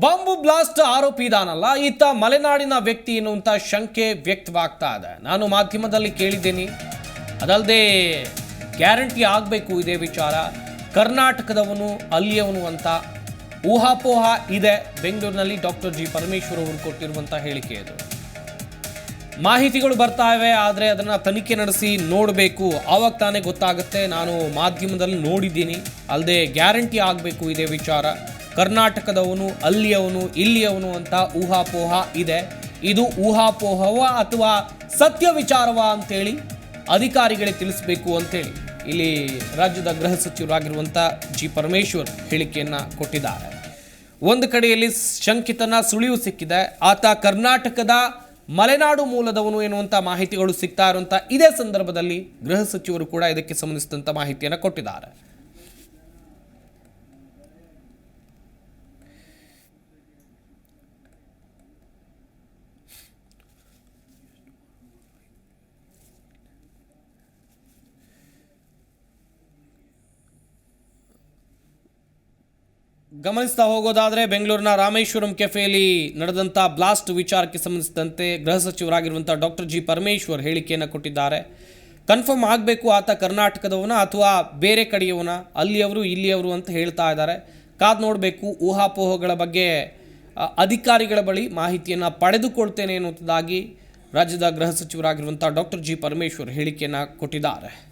Bomb blast ಆರೋಪಿ ಇದಾನಲ್ಲ, ಈತ ಮಲೆನಾಡಿನ ವ್ಯಕ್ತಿ ಎನ್ನುವಂಥ ಶಂಕೆ ವ್ಯಕ್ತವಾಗ್ತಾ ಇದೆ. ನಾನು ಮಾಧ್ಯಮದಲ್ಲಿ ಕೇಳಿದ್ದೀನಿ. ಅದಲ್ಲದೆ ಗ್ಯಾರಂಟಿ ಆಗಬೇಕು ಇದೇ ವಿಚಾರ. ಕರ್ನಾಟಕದವನು ಅಲ್ಲಿಯವನು ಅಂತ ಊಹಾಪೋಹ ಇದೆ. ಬೆಂಗಳೂರಿನಲ್ಲಿ ಡಾಕ್ಟರ್ ಜಿ ಪರಮೇಶ್ವರ್ ಅವರು ಕೊಟ್ಟಿರುವಂಥ ಹೇಳಿಕೆ ಇದು ಮಾಹಿತಿಗಳು ಬರ್ತಾ ಇವೆ, ಆದರೆ ಅದನ್ನು ತನಿಖೆ ನಡೆಸಿ ನೋಡಬೇಕು. ಆವಾಗ ತಾನೇ ಗೊತ್ತಾಗುತ್ತೆ. ನಾನು ಮಾಧ್ಯಮದಲ್ಲಿ ನೋಡಿದ್ದೀನಿ. ಅಲ್ಲದೆ ಗ್ಯಾರಂಟಿ ಆಗಬೇಕು ಇದೇ ವಿಚಾರ. ಕರ್ನಾಟಕದವನು, ಅಲ್ಲಿಯವನು, ಇಲ್ಲಿಯವನು ಅಂತ ಊಹಾಪೋಹ ಇದೆ. ಇದು ಊಹಾಪೋಹವ ಅಥವಾ ಸತ್ಯ ವಿಚಾರವ ಅಂತೇಳಿ ಅಧಿಕಾರಿಗಳಿಗೆ ತಿಳಿಸಬೇಕು ಅಂತೇಳಿ ಇಲ್ಲಿ ರಾಜ್ಯದ ಗೃಹ ಸಚಿವರಾಗಿರುವಂಥ ಜಿ ಪರಮೇಶ್ವರ್ ಹೇಳಿಕೆಯನ್ನು ಕೊಟ್ಟಿದ್ದಾರೆ. ಒಂದು ಕಡೆಯಲ್ಲಿ ಶಂಕಿತನ ಸುಳಿವು ಸಿಕ್ಕಿದೆ. ಆತ ಕರ್ನಾಟಕದ ಮಲೆನಾಡು ಮೂಲದವನು ಎನ್ನುವಂಥ ಮಾಹಿತಿಗಳು ಸಿಗ್ತಾ ಇರುವಂಥ ಇದೇ ಸಂದರ್ಭದಲ್ಲಿ ಗೃಹ ಸಚಿವರು ಕೂಡ ಇದಕ್ಕೆ ಸಂಬಂಧಿಸಿದಂಥ ಮಾಹಿತಿಯನ್ನು ಕೊಟ್ಟಿದ್ದಾರೆ. ಗಮನಿಸ್ತಾ ಹೋಗೋದಾದರೆ ಬೆಂಗಳೂರಿನ ರಾಮೇಶ್ವರಂ ಕೆಫೆಯಲ್ಲಿ ನಡೆದಂಥ ಬ್ಲಾಸ್ಟ್ ವಿಚಾರಕ್ಕೆ ಸಂಬಂಧಿಸಿದಂತೆ ಗೃಹ ಸಚಿವರಾಗಿರುವಂಥ ಡಾಕ್ಟರ್ ಜಿ ಪರಮೇಶ್ವರ್ ಹೇಳಿಕೆಯನ್ನು ಕೊಟ್ಟಿದ್ದಾರೆ. ಕನ್ಫರ್ಮ್ ಆಗಬೇಕು ಆತ ಕರ್ನಾಟಕದವನ ಅಥವಾ ಬೇರೆ ಕಡೆಯವನ, ಅಲ್ಲಿಯವರು, ಇಲ್ಲಿಯವರು ಅಂತ ಹೇಳ್ತಾ ಇದ್ದಾರೆ. ಕಾದು ನೋಡಬೇಕು, ಊಹಾಪೋಹಗಳ ಬಗ್ಗೆ ಅಧಿಕಾರಿಗಳ ಬಳಿ ಮಾಹಿತಿಯನ್ನು ಪಡೆದುಕೊಳ್ತೇನೆ ಎನ್ನುವುದಾಗಿ ರಾಜ್ಯದ ಗೃಹ ಸಚಿವರಾಗಿರುವಂಥ ಡಾಕ್ಟರ್ ಜಿ ಪರಮೇಶ್ವರ್ ಹೇಳಿಕೆಯನ್ನು ಕೊಟ್ಟಿದ್ದಾರೆ.